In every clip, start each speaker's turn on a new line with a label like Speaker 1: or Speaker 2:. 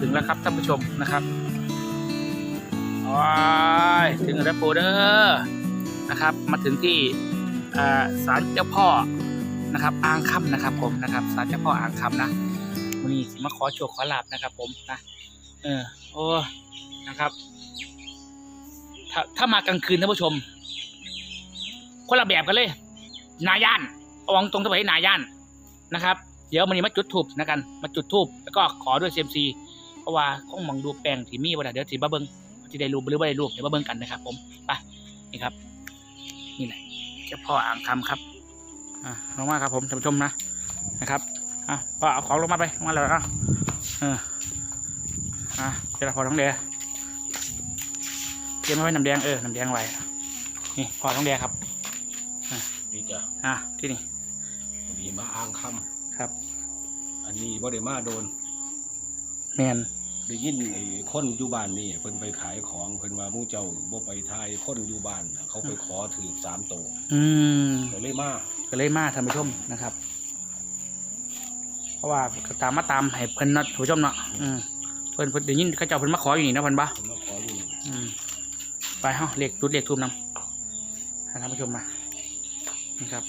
Speaker 1: ถึงแล้วครับท่านผู้ชมนะครับว้ายถึงแล้วปูเดอร์นะครับ มาถึงที่ศาลเจ้าพ่อนะครับอ่างคำนะครับผมนะครับศาลเจ้าพ่ออ่างคำนะวันนี้สิมาขอโชคขอลาบนะครับ ผมนะเออโอ้นะครับถ้าถ้ามากลางคืนท่านผู้ชม คนละแบบกันเลย นาย่านเอาวางตรงตะไบนาย่านนะครับ เดี๋ยวมันนี้มาจุดทูบนะกัน มาจุดทูบแล้วก็ขอด้วยเซมซี เพราะว่าคงมองดูแปลงที่มีว่าเดี๋ยวสิบ้าเบิ้งที่ได้รูปหรือไม่ได้รูปเดี๋ยวมาเบิ้งกันนะครับผมไปนี่ครับ นี่แหละเจ้าพ่ออ่างคำครับอ่าลงมาครับผมท่านผู้ชมนะนะครับอะพ่อเอาของลงมาไปลงมาเลยอะเอออะเจ้าพ่อท้องแดงเตรียมไว้น้ำแดงเออน้ำแดงไว้นี่พ่อท้องแดงครับ
Speaker 2: นี่จ้ะ
Speaker 1: อะที่นี่
Speaker 2: วันนี้มาอ้างค
Speaker 1: ครับำ
Speaker 2: อันนี้บ่ได้มาโดน
Speaker 1: แมน
Speaker 2: ได้ยินไอ้คนอยู่บ้านนี่เพิ่นไปขายของเพิ่นว่าหมู่เจ้าบ่ไปทายคนอยู่บ้านน่ะเขาไปขอถือสามโตว
Speaker 1: อืม
Speaker 2: ก็เลยมา
Speaker 1: ก็เลยมาท่านผู้ชมนะครับ เพราะว่าก็ตามมาตามให้เพิ่นเนาะท่านผู้ชมเนาะอืมเพิ่นเพิ่นเดี๋ยวนี้เขาเจ้าเพิ่นมาขออยู่นี่นะเพิ่นบ่
Speaker 2: เพิ่นมาขออยู่นี่
Speaker 1: อืมไปเฮาเลขจุดเลขทูบนำให้ท่านผู้ชมมา นี่ครับ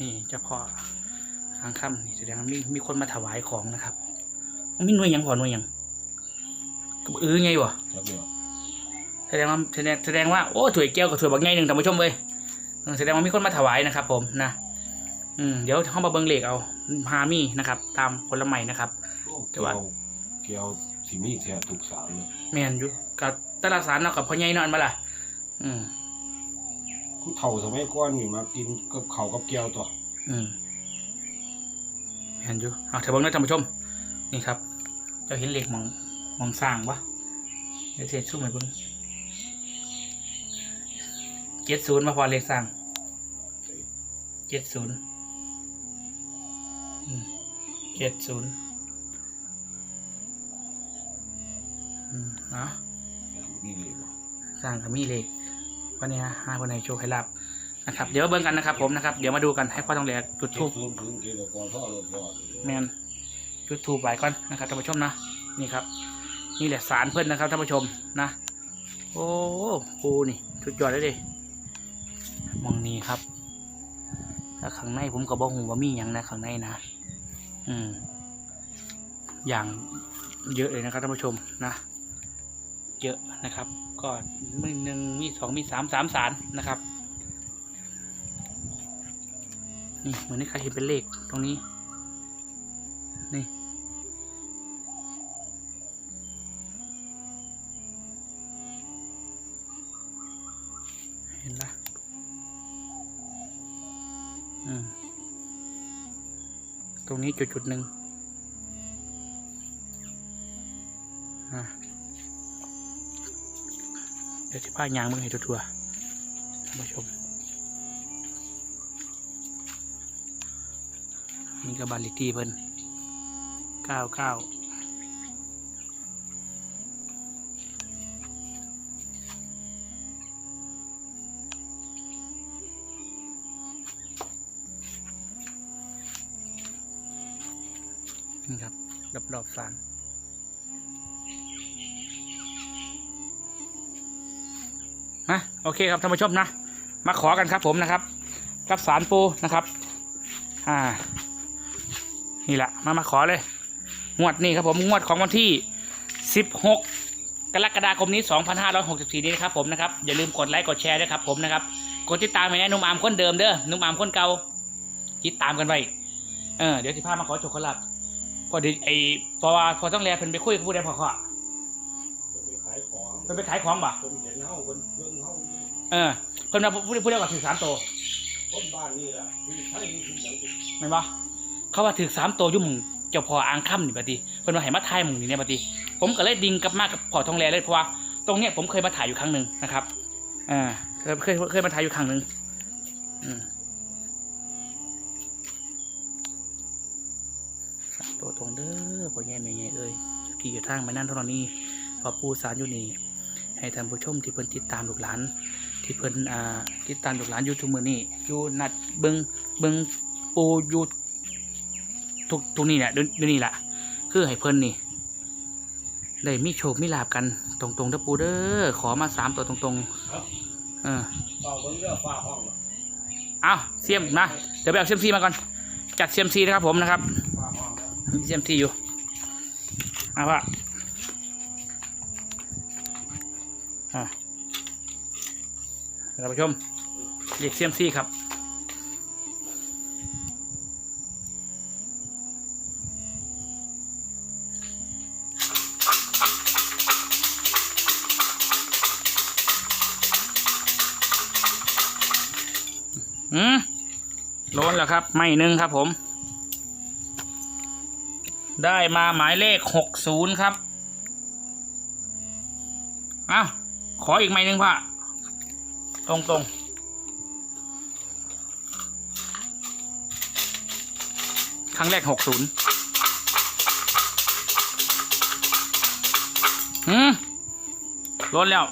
Speaker 1: นี่เจ้าพ่อทางค่ำนี่แสดงว่ามีมีคนมาถวายของนะครับมีหน่วยหยังก่อนหน่วยหยังก็บ่เออไงวะ
Speaker 2: แล้วเดี๋ยว
Speaker 1: แสดงว่าแสดงแสดงว่าโอ้ถวยแก้วกับถวยบางไงหนึ่งท่านผู้ชมเลยเออแสดงว่ามีคนมาถวายนะครับ ผมนะอืมเดี๋ยวห้องมาเบิงเลขเอาพามีนะครับ ตามผลไม้นะครับ แต่
Speaker 2: เกี่ย
Speaker 1: ว่า
Speaker 2: วเกี่ยวสิมีแท้ทุกสามเลย
Speaker 1: แมนอยู่กับตลาดสารเนาะกับพ่อใหญ่นอนมาล่ะ อืม
Speaker 2: ผู้เฒ่าสมัยก่อนนี่มากินกับข้าวกับแก้วตัว
Speaker 1: อืมแมนอยู่เอาเถอะเบิงนะท่านผู้ชม นี่ครับ เจะเห็นเลขมองมองสร้างปะเดี๋ยวเทสู้มาเบิงเจ็ดศูนย์มาพอเลขสร้างเจ็ดศูนย์เจ็ดศูนย์อืมเนาะ
Speaker 2: นี่เลยบ่
Speaker 1: สร้างกับมีเลข วันนี้ห้าคนในโชว์ให้รับนะครับ เดี๋ยวเบิ่งกันนะครับผมนะครับ เดี๋ยวมาดูกันให้พ่อต้องแหลกจุดทูบแมนจุดทูบไว้ก่อนนะครับท่านผู้ชมนะนี่ครับ นี่แหละสารเพื่อนนะครับท่านผู้ชมนะ โอ้ปูนี่ชุดยอดเลยดิมองนี้ครับแล้วข้างในผมก็บอกหูว่ามีอย่างนะข้างในนะ อืม อย่างเยอะเลยนะครับท่านผู้ชมนะ เยอะนะครับ ก็มีหนึ่งมีสองมีสามสามสารนะครับ นี่เหมือนที่ใครเห็นเป็นเลขตรงนี้ นี่เห็นปะอืมตรงนี้จุดจุดหนึ่ง ดี๋ยวจะพายางมือให้ทัวๆท่านผู้ชม นี่ก็บันลขที่เพิ่นเก้าเก้านี่ครับรอบๆฟาน นะโอเคครับท่านผู้ชมนะ มาขอกันครับผมนะครับ กับสารปูนะครับอ่านี่แหละมามาขอเลย งวดนี้ครับผมงวดของวันที่ 16 กรกฎาคมนี้ 2564 นี้นะครับผมนะครับอย่าลืมกดไลค์กดแชร์ด้วยครับผมนะครับกดติดตามไปนะนุ่มอามคนเดิมเด้อนุ่มอามคนเก่าติดตามกันไปเออเดี๋ยวสิพามาขอจกขลับพอดีไอเพราะว่าพอต้องแลเพิ่นไปคุยกับผู้ใดพอขอ
Speaker 2: ไปขายของ
Speaker 1: เพิ่นไปขายของบ่
Speaker 2: เห็นเฮาเพิ่นเบิ่งเฮาอยู่
Speaker 1: เออเพิ่นมาผู้ใดผู้ใดว่าถือสามตัว
Speaker 2: คนบ้านนี่ล่ะคือใช้นี่คือหยังสิ
Speaker 1: ไม่นบ่เขาว่าถือสามตัวอยุ่หมองเจ้าพ่ออ่างค่ำนี่บัดนี้เพิ่นว่าให้มาถ่ายหมึงนี่เนี่ยบัดนี้ผมก็เลยดิ่งกลับมากับพ่อทองแลเลยเพราะว่าตรงเนี้ยผมเคยมาถ่ายอยู่ครั้งหนึ่งนะครับอ่าเคยเคยเคยมาถ่ายอยู่ครั้งหนึ่งอืมตัวตรงเด้อพ่อใหญ่แม่ใหญ่เอ้ยที่อยู่ทางไปนั่นเท่านี้พอปูสารอยู่นี่ ให้ท่านผู้ชมที่เพิ่นติดตามลูกหลาน ที่เพิ่นอ่าติดตามลูกหลานอยู่ทุกมื้อนี้อยู่นัดเบิงเบิงปูอยู่ทุกทุกนี่แหละเดี๋ยวเดี๋ยวนี้ล่ะคือให้เพิ่นนี่ได้มีโชคมีลาบกันตรงๆเด้อปูเด้อขอมาสามตัวตรงๆเออ
Speaker 2: เฝ้าเบิ่งเรื่องฟ้าห้อง
Speaker 1: เอาเสียมนะเดี๋ยวไปเอาเซียมซีมาก่อนจัดเซียมซีนะครับผมนะครับ
Speaker 2: ฟ้าห้อง
Speaker 1: มีเซียมซีอยู่เอาว่า ท่านผู้ชมเรียกเซียมซี่ครับอืมโลนแล้วครับ ไม่หนึ่งครับผม ได้มาหมายเลขหกศูนย์ครับ อ้าว ขออีกไม้หนึ่งพ่ะ ตรงตรงๆครั้งแรกหกศูนย์อืมล้นแล้ว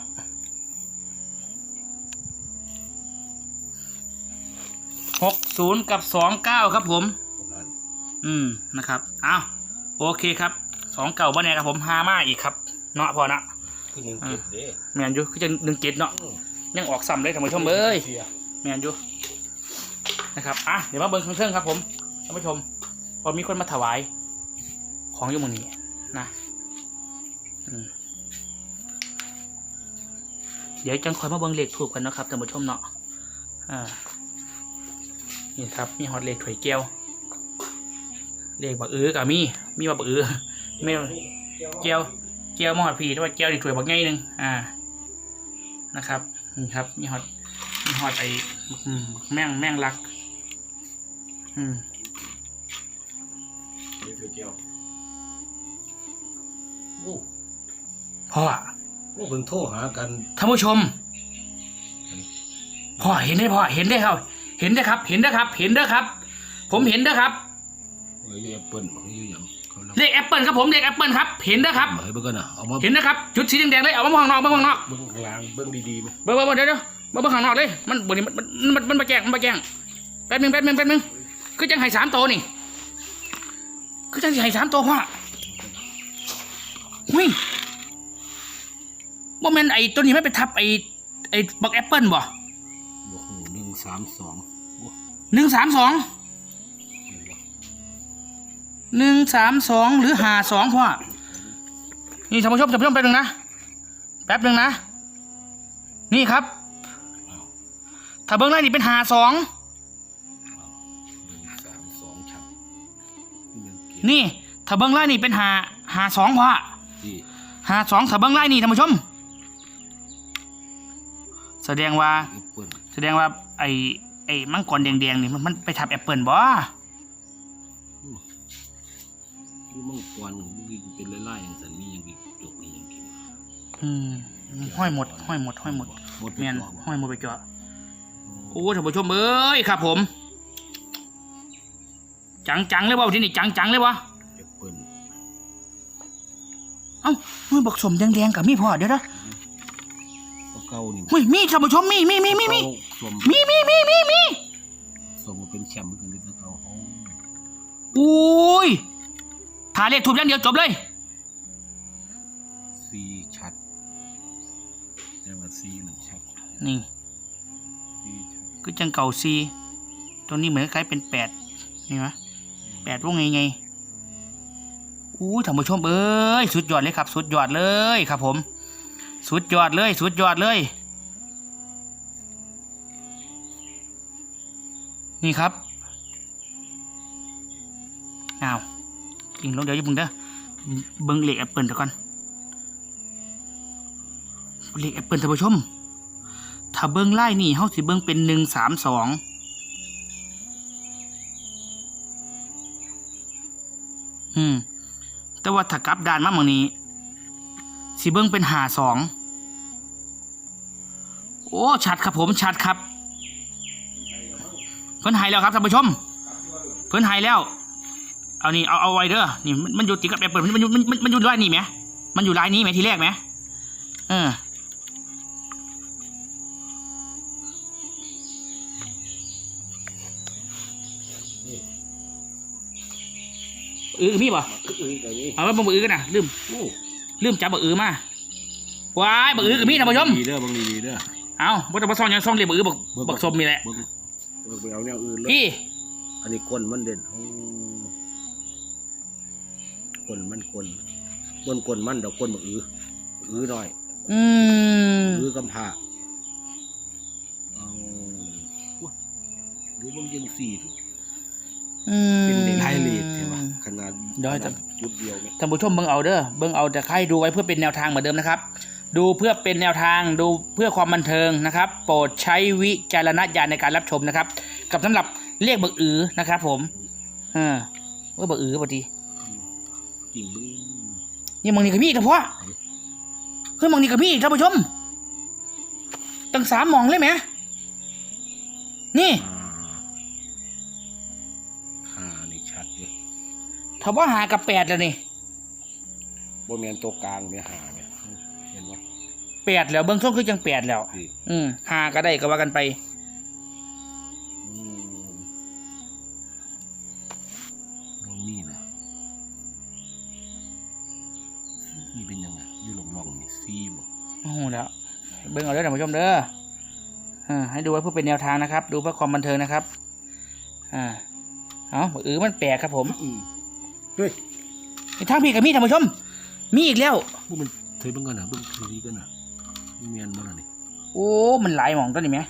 Speaker 1: หกศูนย์กับสองเก้าครับผม
Speaker 2: นั่น
Speaker 1: อืม นะครับ อ้าว โอเคครับสองเก่าบ้านเนี่ยครับผมฮามาอีกครับ เนาะพอนะ
Speaker 2: คือหนึ่งเก็บเด้
Speaker 1: แมนยูคือจะหนึ่งเจ็ดเนาะ ยังออกซ้ำเลยท่านผู้ชมเอ้ย
Speaker 2: สี
Speaker 1: แมนยูนะครับอะเดี๋ยวมาเบิ้งเครื่องครับผมท่านผู้ชมพอมีคนมาถวาย ของอยู่มือนี้นะเดี๋ยวจังคอยมาเบิ้งเหลขถูกกันนะครับท่านผู้ชมเนาะอ่านี่ครับมีฮอตเหลขถวยแก้วเหลขบักเอือกับมีมีบักเอือไม่เกียวเกียวมอดพีแต่ว่าเกียวนี่ถวยบักง่ายหนึ่งอ่านะครับ นี่ครับมีฮอตมีฮอตไอ้อืมแม่งแม่งรัก อืม
Speaker 2: นี่คือเกี่ยวโอ้
Speaker 1: พ่อ
Speaker 2: โอ้เพิ่งโทรหากัน
Speaker 1: ท่านผู้ชมพ่อเห็นได้พ่อเห็นได้ครับ เห็นได้ครับ เห็นได้ครับ เห็นได้ครับ ผมเห็นได้ครับ
Speaker 2: เอ้ยแอปเปิ้ลอยู่หยังเขารับ
Speaker 1: เลขแอปเปิลครับผมเลขแอปเปิลครับเห็นได้ครับ
Speaker 2: เฮ้ยเบิ่งกันนะเอามา
Speaker 1: เห็นนะครับจุดสีแดงๆเลยเอามามองนอกมามองนอก
Speaker 2: เบิ่งกลางเบิ่งดีๆไหม
Speaker 1: เบิ่งเบิ่งเบิ่งเดี๋ยวเดี๋ยวเบิ่งเบิ่งข้างนอกเลยมันบนนี้มันมันมันมันมาแกล้งมันมาแกล้งแป๊บหนึงแป๊บหนึงแป๊บหนึงคือจังไห้สามตัวนี่คือจังสิไห้สามตัวพ่อหุ้ยว่าแม่นไอ้ตัวนี้ไม่ไปทับไอ้ไอ้บักแอปเปิลบ่
Speaker 2: โอ้โหหนึ่งสามสองโอ้
Speaker 1: หนึ่งสามสอง
Speaker 2: เห็นบ่
Speaker 1: หนึ่งสามสองหรือหาสองพ่อ นี่ท่านผู้ชมท่านผู้ชมแป๊บหนึงนะ แป๊บหนึงนะ นี่ครับ
Speaker 2: อ้าว
Speaker 1: ถ้าเบิ้งไล่นี่เป็นหาสอง
Speaker 2: อ้าวหนึ่งสามสองชัดหนึ่งเกียร
Speaker 1: นี่ ถ้าเบิ้งไล่นี่เป็นหาหาสองพ่อ
Speaker 2: ที่
Speaker 1: หาสองถ้าเบิ้งไล่นี่ท่านผู้ชม แสดงว่า
Speaker 2: แอปเปิ้ล
Speaker 1: แสดงว่าไอ้ไอ้มังกรแดงๆนี่มันมันไปทับแอปเปิลบ่
Speaker 2: คือมังกรมันเป็นไล่ๆอย่างสันนี่ยังกินจกนี่ยังกิน
Speaker 1: อืมห้อยหมดห้อยหมดห้อยหมด
Speaker 2: หมดไป
Speaker 1: แม่น
Speaker 2: ก่อน
Speaker 1: ห้อยหมดไปเจาะโอ้ท่านผู้ชมเอ้ยครับ ผม จังจังๆเลยบ่ที่นี่จังจังๆเลยบ่
Speaker 2: แอปเปิ้ล
Speaker 1: เอ้าห้อยบักสมแดงๆกับมีพ่อเดี๋ยวนะ
Speaker 2: ก็เก่านี่
Speaker 1: เฮ้ยมีท่านผู้ชมมีมีมีมีมี
Speaker 2: เก่าสม
Speaker 1: มีมีมีมีมี
Speaker 2: สมมาเป็นแชมป์เหมือนกันเลยนะเก่าเขา
Speaker 1: อุ้ย ถ่ายเลขถูกอย่างเดียวจบเลย
Speaker 2: ซีชัดแต่ว่าซีหนึ่งชัด
Speaker 1: นี่
Speaker 2: ซีชัด
Speaker 1: ก็จังเก่าซีตัวนี้เหมือนคล้ายเป็นแปดนี่ไหมแปดว่าไงไงอู้ท่านผู้ชมเอ้ยสุดยอดเลยครับ สุดยอดเลยครับ ผม สุดยอดเลย สุดยอดเลย นี่ครับอ้าว กิงลงเดี๋ยวจะบึงเด้อเบิ้งเหลขแอปเปิลเดี๋ยวก่อนเหลขแอปเปิลท่านผู้ชม ถ้าเบิ้งไล่นี่เฮาสิเบิ้งเป็นหนึ่งสามสองอืม แต่ว่าถ้ากลับด้านมาหมองนี้สิเบิ้งเป็นหาสองโอ้ชัดครับผมชัดครับ เพิ่นหายแล้วครับท่านผู้ชม เพิ่นหายแล้ว เอานี่เอาเอาไว้เด้อนี่มันมันอยู่ติดกับแอปเปิลมันอยู่มันมันมันอยู่ด้วยนี่ไหมมันอยู่ลายนี้ไหมทีแรกไหมเออ
Speaker 2: นี่
Speaker 1: อือมีบ่
Speaker 2: อืออย่างนี้
Speaker 1: เอาไว้บนมือกันนะลืม
Speaker 2: โอ้
Speaker 1: ลืมจับบักอือมาว้ายบักอือกับมีท่านผู้ชม
Speaker 2: ดีเด้อบางดีๆเด้อ
Speaker 1: เอาบ่ต้องมาซ่อนยังซ่องเรียกบักอือบักบักสมนี่แหละ
Speaker 2: เบิ่งเบิ่งไปเอาแนวอื่นเลย
Speaker 1: พี่
Speaker 2: อันนี้ก้นมันเด่นโอ้ ก้นมันก้นก้นก้นมันดอกก้นบักอืออือหน่อย
Speaker 1: อืม
Speaker 2: อือกำพร้าเอาอุ๊ยดูเบางยังสี่
Speaker 1: อืม
Speaker 2: เป็นไฮเลทใช่ไหมขนาด
Speaker 1: เดี๋ยวจะ
Speaker 2: ขนาจุดเดียวเนี่ย
Speaker 1: ท่านผู้ชมเบิ่งเอาเด้อเบิ่งเอาแต่ใครดูไว้เพื่อเป็นแนวทางเหมือนเดิมนะครับ ดูเพื่อเป็นแนวทางดูเพื่อความบันเทิงนะครับ โปรดใช้วิจารณญาณในการรับชมนะครับ กับสำหรับเรียกบักอือนะครับ ผมเออว่าบักอือพอดี
Speaker 2: จริงเบึ้ง
Speaker 1: นี่มึงนี่กับพี่กับพ่อเฮ้ยมึงนี่กับพี่ท่านผู้ชม ตั้งสามหมองเลยไหมนี่
Speaker 2: อ่าหานี่ชัดเลย
Speaker 1: ถ้าว่าหากับแปดแล้วนี่
Speaker 2: บนแมนตัวกลางเนี่ยหาเนี่ยเห็นว่า
Speaker 1: แปดแล้วเบื้องต้นคือจังแปดแล้ว
Speaker 2: พี่
Speaker 1: อืมหาก็ได้ก็ว่ากันไปาเด้อท่านผู้ชมเด้ออ่าให้ดูไว้เพื่อเป็นแนวทางนะครับ ดูเพื่อความบันเทิงนะครับอ่าเอาบักอือมันแปลกครับผม
Speaker 2: อืมเฮ้ย
Speaker 1: มีทางพี่กับมีท่านผู้ชม มีอีกแล้ว
Speaker 2: พวกมันเคยเบิ่งกันนะเบิ่งทีวีกันนะมีเมียนบ่ล่ะนี่
Speaker 1: โอ้มันหลายหมองตัวนี้ไหม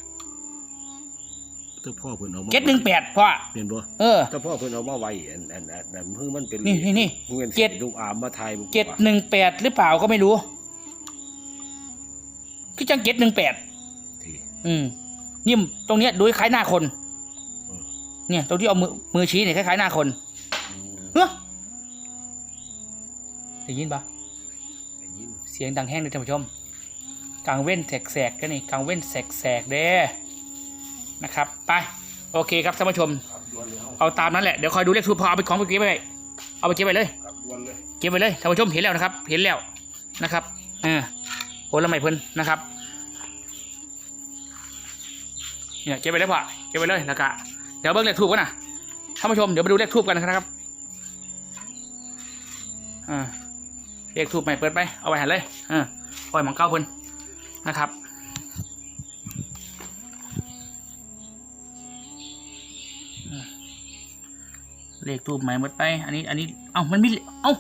Speaker 2: ถ้าพ่อเพิ่นเอามา
Speaker 1: เจ็ดหนึ่งแปดพ่อ
Speaker 2: เปลี่ยนบ่
Speaker 1: เออ
Speaker 2: ถ้าพ่อเพิ่นเอามาไว้อันอันอันอันคือมันเป็น
Speaker 1: นี่นี่นี่
Speaker 2: เงิน
Speaker 1: เจ็ด
Speaker 2: ลูกอามมาไทยบุก
Speaker 1: เจ็ดหนึ่งแปดหรือเปล่าก็ไม่รู้ คือจังเจ็ดหนึ่งแปด
Speaker 2: ที
Speaker 1: อืมนี่ตรงเนี้ยดูคล้ายหน้าคน
Speaker 2: อืม
Speaker 1: เนี่ย ตรงที่เอามือมือชี้เนี่ยคล้ายๆหน้าคน
Speaker 2: อืม
Speaker 1: เฮ้ยได้ยินปะ
Speaker 2: ได้ยิน
Speaker 1: เสียงดังแห้งเลยท่านผู้ชมกลางเว้นแสกๆก็นี่กลางเว้นแสกๆเด้นะครับ ไป โอเคครับท่านผู้ชม
Speaker 2: ครับด่วนเลย
Speaker 1: เอาตามนั้นแหละ เดี๋ยวคอยดูเลขทูปพอเอาไปของไปเก็บไว้เอาไปเก็บไว้เลย
Speaker 2: ครับด่วนเลย
Speaker 1: เก็บไว้เลยท่านผู้ชมเห็นแล้วนะครับ เห็นแล้วนะครับเออ โอ้ละไม่เพิ่นนะครับเนี่ยเก็บไว้เลยพ่อเก็บไว้เลยแล้วก็เดี๋ยวเบิ้งเลขทูบกันนะท่านผู้ชมเดี๋ยวมาดูเลขทูบกันนะครับอ่าเลขทูบใหม่เปิดไปเอาไว้หันเลยอ่าปล่อยหมองเก้าเพิ่นนะครับเลขทูบใหม่หมดไป อันนี้ อันนี้ เอ้า มันมี เอ้า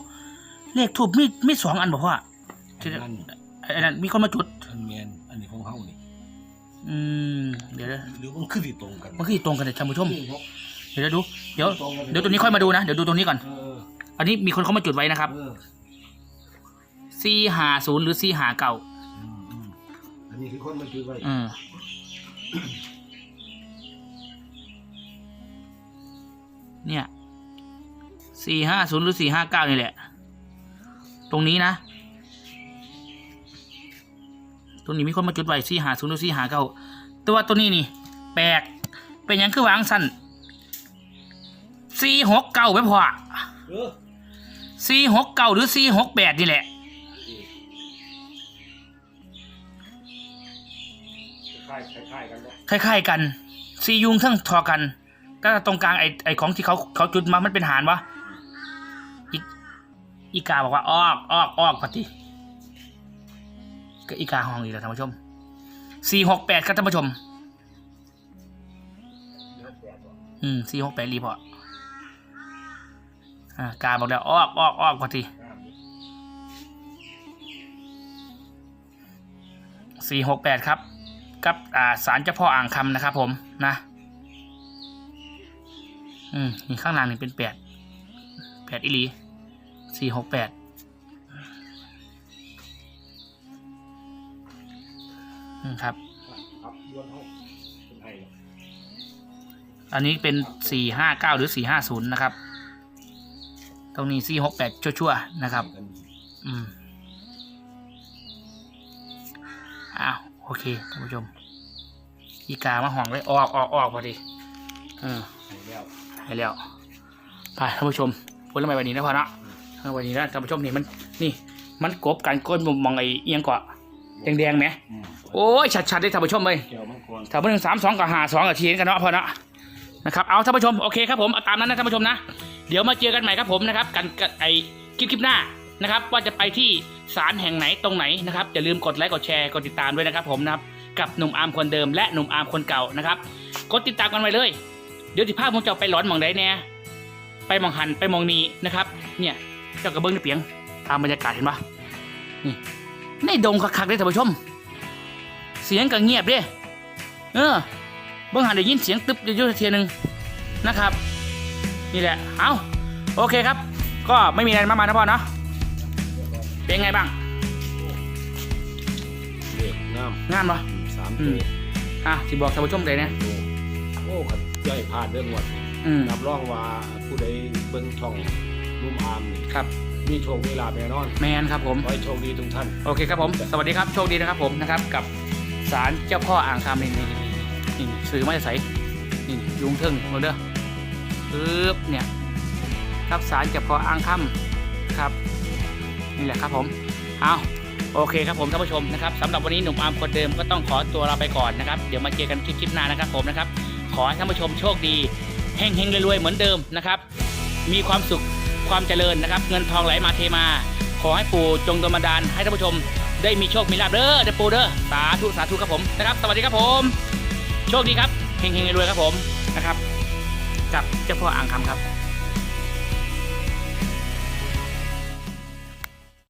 Speaker 1: เลขทูบมี มีสองอันบอกว่า
Speaker 2: อันนั้น
Speaker 1: อันนั้นมีคนมาจุด
Speaker 2: อันแมนอันนี้ของเฮานี่
Speaker 1: อืม เดี๋ยวเดี๋ยว
Speaker 2: หรือมันคือสิตรงกัน
Speaker 1: มันคือตรงกันเลยท่านผู้ชม
Speaker 2: นี่ครับ
Speaker 1: เดี๋ยวเดี๋ยวดู เดี๋ยว
Speaker 2: ตรงกัน
Speaker 1: เดี๋ยวตัวนี้ค่อยมาดูนะ เดี๋ยวดูตรงนี้ก่อน
Speaker 2: เออ
Speaker 1: อันนี้มีคนเขามาจุดไว้นะครับ
Speaker 2: เออ
Speaker 1: ซีหาศูนย์หรือซีหาเก่า
Speaker 2: อืมอืมอันนี้คือคนมันคือไว้
Speaker 1: อืมเนี่ยสี่ห้าศูนย์หรือสี่ห้าเก้านี่แหละ ตรงนี้นะ ตรงนี้มีคนมาจุดไว้สี่หาศูนย์หรือสี่หาเก้าแตัวาตัวนี้นี่ แปลก เป็นยังคือวางสั้นสี่หกเก้าไม่พอสี่หกเก้าหรือสี่หกแปดนี่แหละ
Speaker 2: คล้ายๆกัน
Speaker 1: ซียุงเท่งทอกัน ก็ตรงกลางไอ้ไอ้ของที่เขาเขาจุดมามันเป็นหารวะอีอีกาบอกว่าออกออกออกปฏิ ก็อีกาห้องอีกแล้วท่านผู้ชมสี่หกแปดครับท่านผู้ชม อืมสี่หกแปดรีพอร์ตอ่ากาบอกแล้ว ออกออกออกปฏิ
Speaker 2: ห้าม
Speaker 1: สี่หกแปดครับ กับ อ่าสารเจ้าพ่ออ่างคำนะครับผมนะ อืมข้างล่างนี่เป็นแปดแปดอิลีสี่หกแปด ครับ
Speaker 2: ครับด่วนเฮาเป็นไห้เนาะ
Speaker 1: อันนี้เป็นสี่ห้าเก้าหรือสี่ห้าศูนย์นะครับ ตรงนี้สี่หกแปดชั่วๆนะครับ
Speaker 2: กัน
Speaker 1: อืมอ้าวโอเคท่านผู้ชม อีกามาห่องเลยออกออกออกพอดีเออ
Speaker 2: ให้แล้ว
Speaker 1: ให้แล้วไปท่านผู้ชมผลไม้วันนี้นะพอเนาะเออวันนี้นะท่านผู้ชมนี่มันนี่มันกบกันก้นมุมมองไอ้เอียงเกาะแดงๆไหม
Speaker 2: อืม
Speaker 1: โอ้ยชัดๆได้ท่านผู้ชมเลย
Speaker 2: แก้วมังกร
Speaker 1: ถ้าเพิ่งสามสองกับหาสองกับทีกันเนาะพอเนาะนะครับเอาท่านผู้ชมโอเคครับผมเอาตามนั้นนะท่านผู้ชมนะเดี๋ยวมาเจอกันใหม่ครับผมนะครับกันกันไอคลิปคลิปหน้านะครับ ว่าจะไปที่ศาลแห่งไหนตรงไหนนะครับอย่าลืมกดไลค์กดแชร์กดติดตามด้วยนะครับผมนะครับกับหนุ่มอาร์มคนเดิมและหนุ่มอาร์มคนเก่านะครับกดติดตามกันไว้เลย เดี๋ยวที่ภาพผมจะไปหลอนหมองใดแน่ไปหมองหันไปหมองนี้นะครับ เนี่ยเจ้ากระเบื้องในเปียงตามบรรยากาศเห็นปะนี่ ในดงคักๆเลยท่านผู้ชม เสียงก็เงียบเด้เออเบิ่งหันได้ยินเสียงตึบอยู่เทียหนึงนะครับ นี่แหละเอาโอเคครับ ก็ไม่มีอะไรมากมายนะพ่อเนาะเป็นไงบ้าง
Speaker 2: เด็กงาม
Speaker 1: งามปะ
Speaker 2: สาม
Speaker 1: อื
Speaker 2: ตั
Speaker 1: ม
Speaker 2: ว
Speaker 1: อะสิบอกท่านผู้ชมเลยนะ
Speaker 2: โอ้ขัดใจพลาดเรื่องหมด
Speaker 1: อืม
Speaker 2: รับรองว่าผู้ใดเบิ่งช่องนุ่มอามนี่
Speaker 1: ครับ
Speaker 2: มีโชคมีลาภแน่นอน
Speaker 1: แมนครับผม
Speaker 2: ขอให้โชคดีทุกท่าน
Speaker 1: โอเคครับผม สวัสดีครับ โชคดีนะครับผมนะครับ กับศาลเจ้าพ่ออ่างคำนี่นี่นี่นี่นี่สื่อมาจะใส่นี่ยุงเทิงมาเด้อปึ๊บเนี่ยครับศาลเจ้าพ่ออ่างคำครับ นี่แหละครับผม เอาโอเคครับผมท่านผู้ชมนะครับสำหรับวันนี้หนุ่มอาร์มคนเดิมก็ต้องขอตัวเราไปก่อนนะครับ เดี๋ยวมาเจอกันคลิปคลิปหน้านะครับผมนะครับ ขอให้ท่านผู้ชมโชคดีเฮงเฮงรวยๆเหมือนเดิมนะครับ มีความสุข ความเจริญนะครับ เงินทองไหลมาเทมา ขอให้ปู่จงดลบันดาลให้ท่านผู้ชม ได้มีโชคมีลาภเด้อเด้อปู่เด้อสาธุสาธุครับผมนะครับ สวัสดีครับผม โชคดีครับเฮงเฮงรวยๆครับผมนะครับ กับเจ้าพ่ออ่างคำครับ